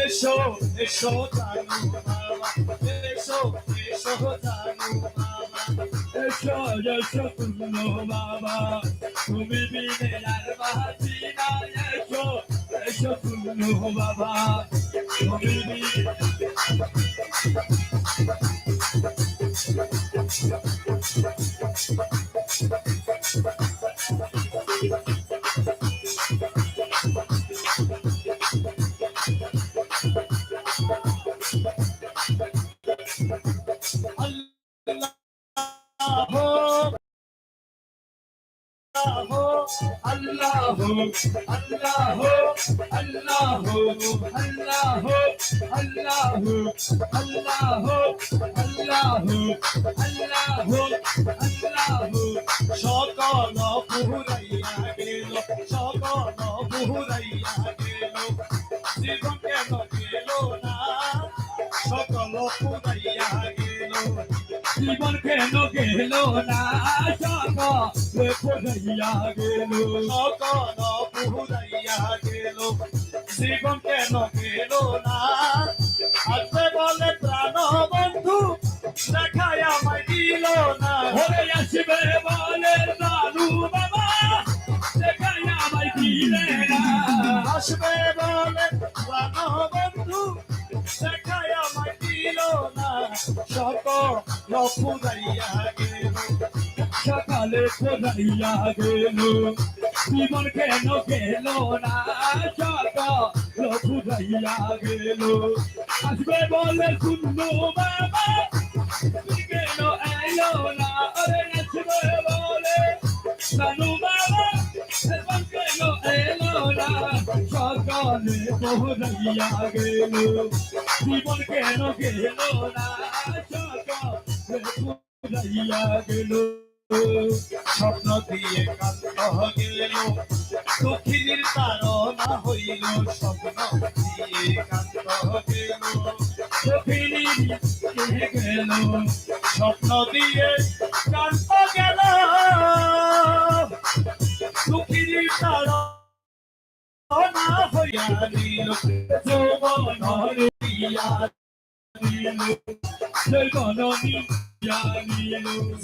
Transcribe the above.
এসো এসো জানু বাবা এসো এসো জানু বাবা এসো এসো তুমি বাবা তুমি বিনে আর বাঁচি না বাবা Allah, আল্লাহ আল্লাহ আল্লাহ আল্লাহ আল্লাহ আল্লাহ আল্লাহ আল্লাহ সকল পুরাইয়া গেল সকল পুরাইয়া গেল জীবন কেন গেল না সকল গেল জীবন কেন গেল না সকলে পড়াইয়া গেল সকল পুরাইয়া গেল জীবন কেন গেল না আসবে বলে প্রাণ বন্ধু দেখায় আমায় দিল না ওরে আসবে বলে দাদু বাবা দেখাই আমায় দিলে না আসবে বলে প্রাণ সকল পুরাইয়া গেল সকালে পড়াইয়া গেল। জীবন কেন গেল না সকাল পড়াইয়া গেল। আসবে বলে শুনলো বাবা কেন এলো না? আরে আসবে বলে জানু বাবা সকালে পড়াইয়া গেল। জীবন কেন গেল না পড়াইয়া গেল স্বপ্ন দিয়ে কান্ত গেল দক্ষিণীর তারনা হইল স্বপ্ন দিয়ে কান্ত গেল স্বপ্ন দিয়ে কান্ত গেল দক্ষিণীর তারনা হইয়া নিল Del Bono, Yanni,